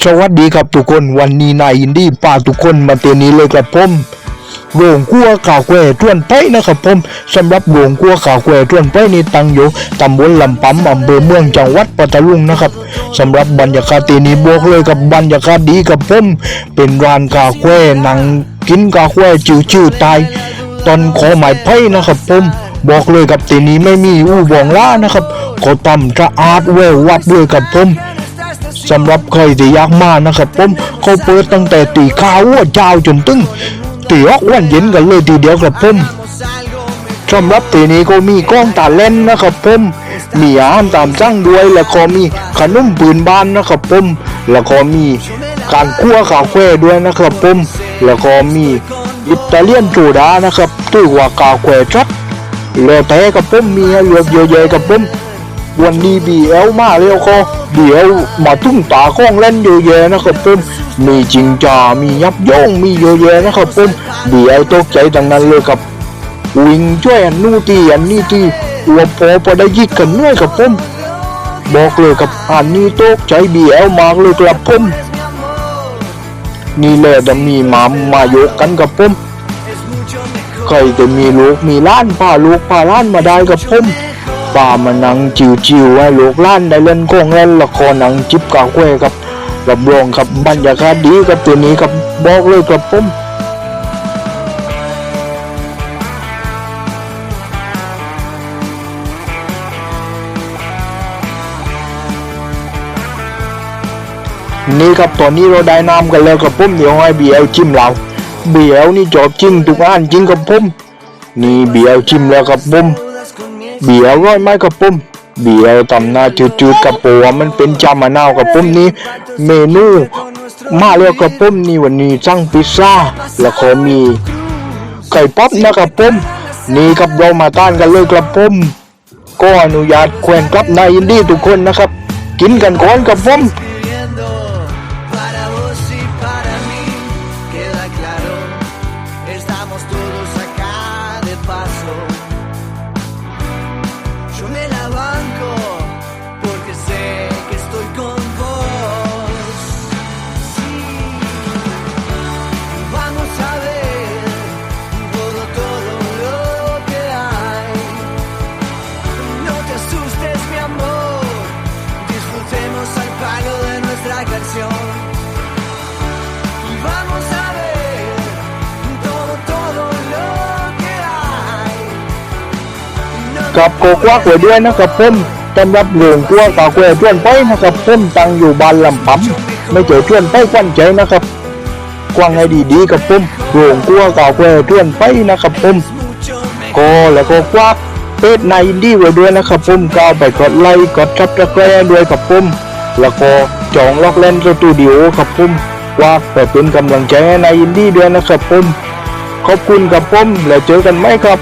สวัสดีครับทุกคนวันนี้นายอินดี้พาทุกคนมาเตนี้เลยครับผมโรงกัวข่าวแควต้วนไปนะครับผมสำหรับโรงกัวข่าวแควต้วนไปนี่ตั้งอยู่ตำบลลำปั๊มอำเภอเมืองจังหวัดปัตตานีนะครับสำหรับบรรยากาศที่นี้บวกเลยกับบรรยากาศดีกับผมเป็นร้านกาแควนั่งกินกาแควจิวๆตายตอนขอหมายไพ่นะครับผมบอกเลยกับตีนี้ไม่มีอู้บองล่านะครับขาตำสะอาดเวววับเลยกับผม สำหรับใครที่อยากมานะครับผมเขาเปิดตั้งแต่ตีข้าววเจ้าจนตึงตีออกวันเย็นกันเลยทีเดียวครับผมสำหรับตีนี้ก็มีกล้องตาเล่นนะครับผมมีอาหารตามสั่งด้วย แล้วก็มีขนมปืนบ้านนะครับผมแล้วก็มีการคั่วขาแควด้วยนะครับผมแล้วก็มีอิตาเลียนโซดานะครับตื้อว่ากาแควชัดแล้วแต่กับผมมีเลือกเยอะแยะกับผม วันนี้บีเอลมาแล้วก็บีเอลมาทุ่งตาข้องเล่นเยอะแยะนะครับผมมีจริงจ่ามียับย่องมีเยอะแยะนะครับผมบีเอลตกใจดังนั้นเลยครับวิ่งช่วยอันนู่นที่อันนี้ที่หัวพอพอได้ยิกกันด้วยกับผมบอกเลยกับอันนี้ต๊ะใจบีเอลมากเลยครับผมนี่แหละจะมีหมามมาโยกกันกับผมใครจะมีลูกมีล้านพาลูกพาล้านมาได้กับผม ป่ามานังจิวๆให้ลูกล้านได้เล่นกงเล่นละครหนังจิบกาแควกับรับรองครับบรรยากาศดีกับตัวนี้กับบอกเลยกับผมนี่ครับตอนนี้เราได้น้ำกันแล้วครับผมเดี๋ยวให้เบียร์จิ้มเราเบียร์นี่จอบจริงทุกอันจริงครับผมนี่เบียร์จิ้มแล้วครับผม เบียร้อยไม้กระปุ่มเบียร์ตำหน้าจืดๆกระปัวมันเป็นจามะนาวกะปุ่มนี่เมนูมาเรียกระปุ่มนี่วันนี้สั่งพิซซ่า แล้วก็มี ไก่ป๊อปนะกระปุ่มนี่ครับเรามาต้านกันเลยกระปุ่มก็อนุญาตแขวนกลับนายยินดี้ทุกคนนะครับ กินกันก่อนครับผม กับโกกวักไว้ด้วยนะครับผมสำหรับหลวงกัวกาแควชวนไปนะครับผมตังอยู่บ้านลำปั๊มไม่เจอชวนไปควันใจนะครับกว้างให้ดีๆกับผมหลวงกัวกาแควชวนไปนะครับผม mucho mejor. ก็แล้วก็ควักเพจในอินดี้ไว้ด้วยนะครับผมก็เอาไปกดไลค์กดชับตะแกรงด้วยครับผมแล้วก็จองล็อกเล่นสตูดิโอครับผมวักไปเป็นกำลังใจให้ในอินดี้ด้วยนะครับผมขอบคุณครับผมแล้วเจอกันไหมครับ